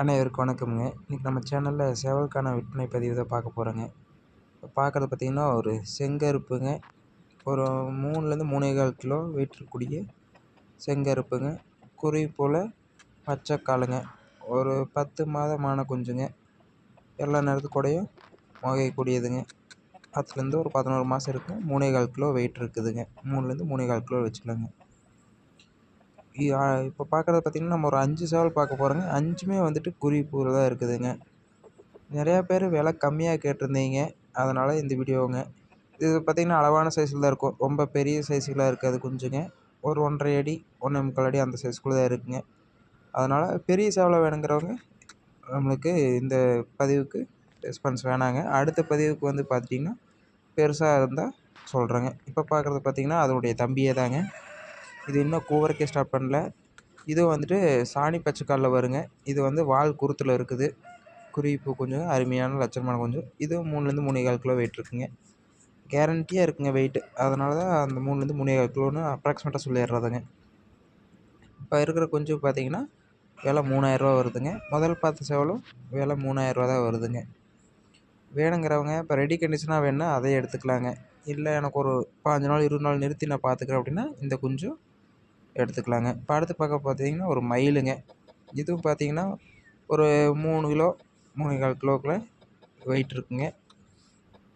அனைவருக்கும் வணக்கம்ங்க. இன்றைக்கி நம்ம சேனலில் சேவலுக்கான விற்பனை பதிவு தான் பார்க்க போகிறோங்க இப்போ பார்க்குறது பார்த்திங்கன்னா ஒரு செங்கருப்புங்க. ஒரு மூணுலேருந்து மூணே கால் கிலோ வெயிட் இருக்கக்கூடிய செங்கருப்புங்க. குருவி போல் பச்சைக்காலுங்க ஒரு பத்து மாதமான குஞ்சுங்க. எல்லா நேரத்துக்கூடையும் முகையக்கூடியதுங்க பத்துலேருந்து ஒரு பதினோரு மாதம் இருக்கும். மூணே கால் கிலோ வெயிட் இருக்குதுங்க. மூணுலேருந்து மூணே கால் கிலோ வச்சுக்கலாங்க. இப்போ பார்க்குறது பார்த்திங்கன்னா நம்ம ஒரு அஞ்சு சேவல் பார்க்க போகிறோங்க அஞ்சுமே வந்துட்டு குருவிப்பூவில் தான் இருக்குதுங்க. நிறையா பேர் விலை கம்மியாக கேட்டிருந்தீங்க. அதனால் இந்த வீடியோங்க இது பார்த்திங்கன்னா அளவான சைஸில் தான் இருக்கும். ரொம்ப பெரிய சைஸுலாம் இருக்காது குஞ்சுங்க. ஒரு ஒன்றரை அடி ஒன்றே முக்கால் அடி அந்த சைஸ்க்குள்ளே தான் இருக்குங்க. அதனால் பெரிய சேவலை வேணுங்கிறவங்க நம்மளுக்கு இந்த பதிவுக்கு ரெஸ்பான்ஸ் வேணாங்க. அடுத்த பதிவுக்கு வந்து பார்த்திங்கன்னா பெருசாக இருந்தால் சொல்கிறேங்க இப்போ பார்க்குறது பார்த்திங்கன்னா அதனுடைய தம்பியே தாங்க இது இன்னும் கூவரக்கே ஸ்டார்ட் பண்ணல. இதுவும் வந்துட்டு சாணி பச்சைக்காலில் வருங்க. இது வந்து வால் குருத்தில் இருக்குது. குருவிப்பூ கொஞ்சம் அருமையான லட்சணமான கொஞ்சம். இதுவும் மூணுலேருந்து மூணே கால் கிலோ வெயிட் இருக்குங்க. கேரண்டியாக இருக்குங்க வெயிட்டு அதனால தான் அந்த மூணுலேருந்து மூணே கால் கிலோன்னு அப்ராக்சிமேட்டாக சொல்லிடுறதுங்க. இப்போ இருக்கிற குஞ்சு பார்த்தீங்கன்னா விலை மூணாயிரரூவா வருதுங்க. முதல் பார்த்த சேவலும் விலை மூணாயிரரூவா தான் வருதுங்க. வேணுங்கிறவங்க இப்போ ரெடி கண்டிஷனாக வேணுன்னா அதை எடுத்துக்கலாங்க. இல்லை எனக்கு ஒரு பாஞ்சு நாள் இருபது நாள் நிறுத்தி நான் பார்த்துக்குறேன் அப்படின்னா இந்த குஞ்சும் எடுத்துக்கலாங்க. இப்போ அடுத்து பார்க்க பார்த்தீங்கன்னா ஒரு மயிலுங்க. இதுவும் பார்த்தீங்கன்னா ஒரு மூணு கிலோ மூணு கால் கிலோக்குள்ளே வெயிட் இருக்குங்க.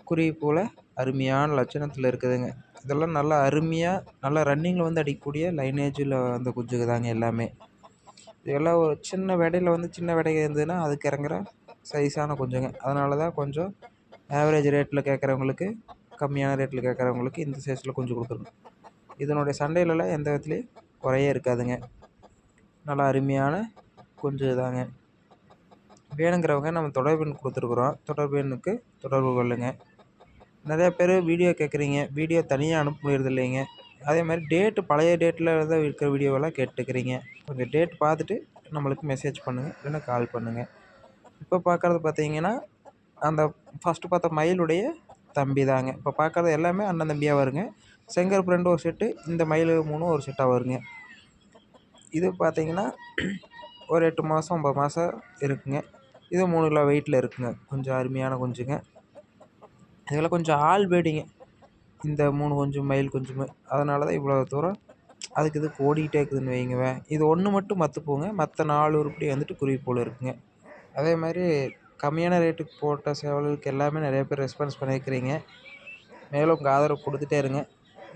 குருவி போல் அருமையான லட்சணத்தில் இருக்குதுங்க. இதெல்லாம் நல்லா அருமையாக நல்லா ரன்னிங்கில் வந்து அடிக்கக்கூடிய லைனேஜில் அந்த குஞ்சுக்கு தாங்க எல்லாமே. இதெல்லாம் ஒரு சின்ன விடையில் வந்து சின்ன விடை இருந்ததுன்னா அதுக்கு இறங்குற சைஸான குஞ்சுங்க. அதனால தான் கொஞ்சம் ஆவரேஜ் ரேட்டில் கேட்குறவங்களுக்கு கம்மியான ரேட்டில் கேட்குறவங்களுக்கு இந்த சைஸில் குஞ்சு கொடுக்குறோங்க இதனுடைய சண்டையிலலாம் எந்த விதத்துலேயும் குறையே இருக்காதுங்க. நல்லா அருமையான குஞ்சு தாங்க வேணுங்கிறவங்க நம்ம தொடர்பு எண் கொடுத்துருக்குறோம். தொடர்பு எண்ணுக்கு தொடர்பு கொள்ளுங்க. நிறையா பேர் வீடியோ கேட்குறீங்க வீடியோ தனியாக அனுப்ப முடியறது இல்லைங்க. அதே மாதிரி டேட்டு பழைய டேட்டில் தான் இருக்கிற வீடியோவெல்லாம் கேட்டுக்கிறீங்க. கொஞ்சம் டேட் பார்த்துட்டு நம்மளுக்கு மெசேஜ் பண்ணுங்கள் இல்லைன்னா கால் பண்ணுங்கள் இப்போ பார்க்குறது பார்த்தீங்கன்னா அந்த ஃபஸ்ட்டு பார்த்த மயிலுடைய தம்பி தாங்க இப்போ பார்க்குறது எல்லாமே அண்ணன் தம்பியாக வருங்க. செங்கருப்பு ரெண்டு ஒரு செட்டு இந்த மயில் மூணும் ஒரு செட்டாக வருங்க. இது பார்த்தீங்கன்னா ஒரு எட்டு மாதம் ஒம்பது மாதம் இருக்குங்க. இது மூணு கிலோ வெயிட்டில் இருக்குங்க. கொஞ்சம் அருமையான குஞ்சுங்க. இதெல்லாம் கொஞ்சம் ஆள் வேடிங்க. இந்த மூணு கொஞ்சம் மயில் கொஞ்சமே. அதனால தான் இவ்வளோ தூரம் அதுக்கு இது ஓடிக்கிட்டே இருக்குதுன்னு வைங்கவே இது ஒன்று மட்டும் மற்ற போங்க. மற்ற நாலு உருப்படி வந்துட்டு குருவி போல் இருக்குங்க. அதே மாதிரி கம்மியான ரேட்டுக்கு போட்ட சேவல்களுக்கு எல்லாமே நிறைய பேர் ரெஸ்பான்ஸ் பண்ணியிருக்கிறீங்க. மேலும் உங்கள் ஆதரவு கொடுத்துட்டே இருங்க.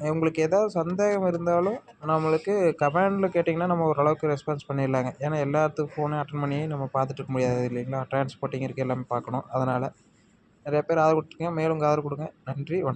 உங்களுக்கு ஏதாவது சந்தேகம் இருந்தாலும் நம்மளுக்கு கமெண்டில் கேட்டிங்கன்னா நம்ம ஓரளவுக்கு ரெஸ்பான்ஸ் பண்ணிடலாங்க. ஏன்னா எல்லாத்துக்கும் ஃபோனையும் அட்டன் பண்ணி நம்ம பார்த்துட்டு இருக்க முடியாது இல்லைங்களா? ட்ரான்ஸ்போர்ட்டிங் இருக்குது எல்லாமே பார்க்கணும். அதனால் நிறைய பேர் ஆதரவு கொடுத்துருக்கீங்க. மேலும் உங்கள் ஆதரவு கொடுங்க. நன்றி வணக்கம்.